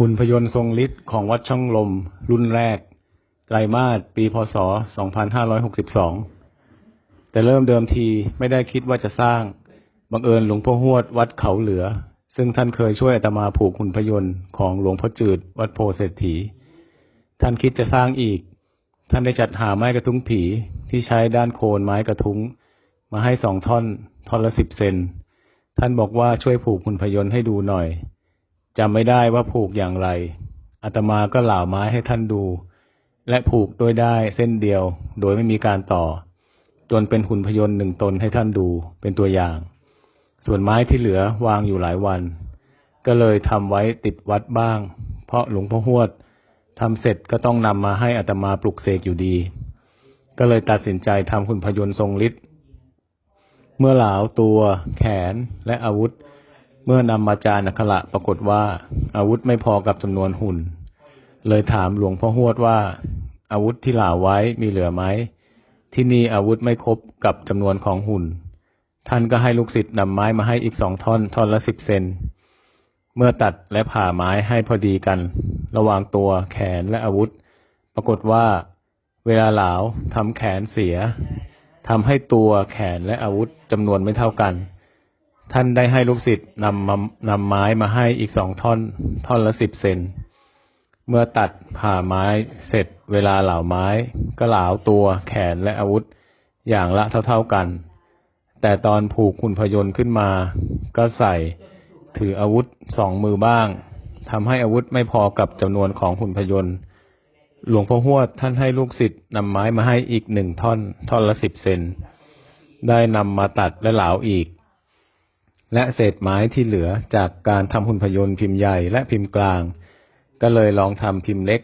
หุ่นพยนต์ทรงฤทธิ์ของวัดช่องลม รุ่นแรก ไตรมาสปีพศ 2562 แต่เริ่มเดิมทีไม่ได้คิดว่าจะสร้าง บังเอิญหลวงพ่อหวดวัดเขาเหลือ ซึ่งท่านเคยช่วยอาตมาผูกหุ่นพยนต์ของหลวงพ่อจืด วัดโพเศรษฐี ท่านคิดจะสร้างอีก ท่านได้จัดหาไม้กระทุ้งผีที่ใช้ด้านโคนไม้กระทุ้ง มาให้สองท่อน ท่อนละสิบเซน ท่านบอกว่าช่วยผูกหุ่นพยนต์ให้ดูหน่อย จำไม่ได้ว่าผูกอย่างไรอาตมาก็เหล่าไม้ให้ท่านดู และผูกด้วยได้เส้นเดียว โดยไม่มีการต่อ จนเป็นหุ่นพยนต์หนึ่งตนให้ท่านดูเป็นตัวอย่าง ส่วนไม้ที่เหลือวางอยู่หลายวัน ก็เลยทำไว้ติดวัดบ้าง เพราะหลวงพ่อหวดทำเสร็จก็ต้องนำมาให้อาตมาปลุกเสกอยู่ดี ก็เลยตัดสินใจทำหุ่นพยนต์ทรงฤทธิ์เมื่อเหลาตัว แขนและอาวุธ เมื่อนำมาจานักขระปรากฏว่า อาวุธไม่พอกับจำนวนหุ่น เลยถามหลวงพ่อหวดว่า อาวุธที่เหลาไว้มีเหลือไหมที่นี่อาวุธไม่ครบกับจำนวนของหุ่น ท่านก็ให้ลูกศิษย์นำไม้มาให้อีกสองท่อนท่อนละสิบเซนเมื่อตัดและผ่าไม้ให้พอดีกัน ระหว่างตัวแขนและอาวุธ ปรากฏว่าเวลาเหลาทำแขนเสียทำให้ตัวแขนและอาวุธจำนวนไม่เท่ากัน ท่านได้ให้ลูกศิษย์นำมานำไม้มาให้อีกสองท่อน ท่อนละสิบเซน เมื่อตัดผ่าไม้เสร็จเวลาเหลาไม้ ก็เหลาตัวแขนและอาวุธอย่างละเท่าๆกัน แต่ตอนผูกหุ่นพยนต์ขึ้นมา ก็ใส่ถืออาวุธสองมือบ้างทำให้อาวุธไม่พอกับจำนวนของหุ่นพยนต์ หลวงพ่อหวดท่านให้ลูกศิษย์นำไม้มาให้อีกหนึ่งท่อน ท่อนละสิบเซน ได้นำมาตัดและเหลาอีก และเศษไม้ที่เหลือจากการทำหุ่นพยนต์พิมพ์ใหญ่และพิมพ์กลาง ก็เลยลองทำพิมพ์เล็ก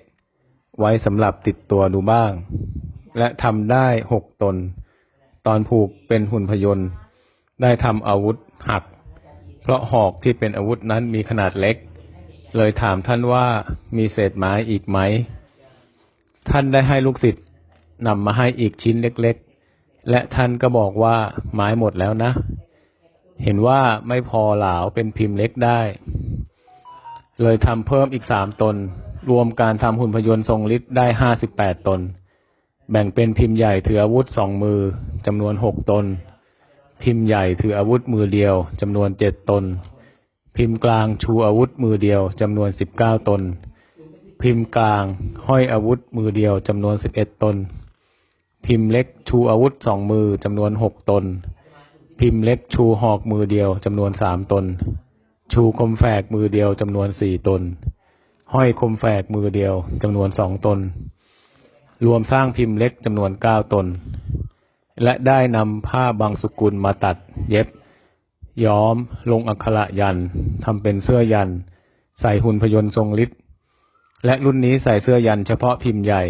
ไว้สำหรับติดตัวดูบ้าง และทำได้หกตน ตอนผูกเป็นหุ่นพยนต์ ได้ทำอาวุธหัก เพราะหอกที่เป็นอาวุธนั้นมีขนาดเล็ก เลยถามท่านว่ามีเศษไม้อีกไหม ท่านได้ให้ลูกศิษย์นำมาให้อีกชิ้นเล็ก ๆ และท่านก็บอกว่าไม้หมดแล้วนะ เห็นว่าไม่พอเหลาเป็นพิมพ์เล็กได้ เลยทำเพิ่มอีกสามตน รวมการทำหุ่นพยนต์ทรงฤทธิ์ได้ห้าสิบแปดตน แบ่งเป็นพิมพ์ใหญ่ถืออาวุธสองมือจำนวนหกตน พิมพ์ใหญ่ถืออาวุธมือเดียวจำนวนเจ็ดตน พิมพ์กลางชูอาวุธมือเดียวจำนวนสิบเก้าตน พิมพ์กลางห้อยอาวุธมือเดียวจำนวนสิบเอ็ดตน พิมพ์เล็กชูอาวุธสองมือจำนวนหกตน พิมพ์เล็กชูหอกมือเดียวจำนวนสามตน ชูคมแฝกมือเดียวจำนวนสี่ตน ห้อยคมแฝกมือเดียวจำนวนสองตน รวมสร้างพิมพ์เล็กจำนวนเก้าตน และได้นำผ้าบางสกุลมาตัด เย็บ ย้อม ลงอักขระยันทำเป็นเสื้อยัน ใส่หุ่นพยนต์ทรงฤทธิ์และรุ่นนี้ใส่เสื้อยันเฉพาะพิมพ์ใหญ่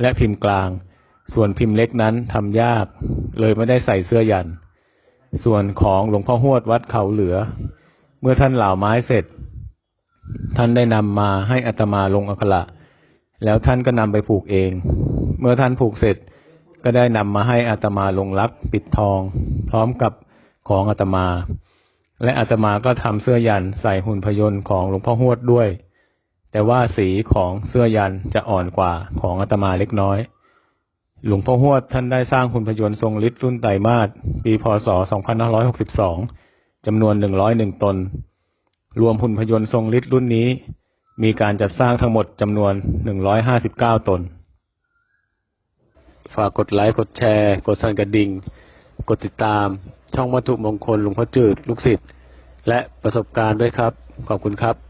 และพิมพ์กลาง ส่วนพิมพ์เล็กนั้นทำยาก เลยไม่ได้ใส่เสื้อยัน ส่วนของหลวงพ่อหวดวัดเขาเหลือ เมื่อท่านเหล่าไม้เสร็จ ท่านได้นำมาให้อัตมาลงอักระแล้วท่านก็นำไปผูกเอง เมื่อท่านผูกเสร็จก็ได้นำมาให้อาตมาลงรักปิดทอง พร้อมกับของอาตมา และอาตมาก็ทำเสื้อยันใส่หุ่นพยนต์ของหลวงพ่อหวดด้วย แต่ว่าสีของเสื้อยันจะอ่อนกว่าของอาตมาเล็กน้อย หลวงพ่อหวดท่านได้สร้างหุ่นพยนต์ทรงฤทธิ์รุ่นไตรมาสปีพศ 2562 จำนวน 101 ตน รวมหุ่นพยนต์ทรงฤทธิ์รุ่นนี้ มีการจัดสร้างทั้งหมดจำนวน 159 ตน ฝากกดไลค์ กดแชร์ กดสั่นกระดิ่ง กดติดตาม ช่องวัตถุมงคลหลวงพ่อจืด ลูกศิษย์ และประสบการณ์ด้วยครับ ขอบคุณครับ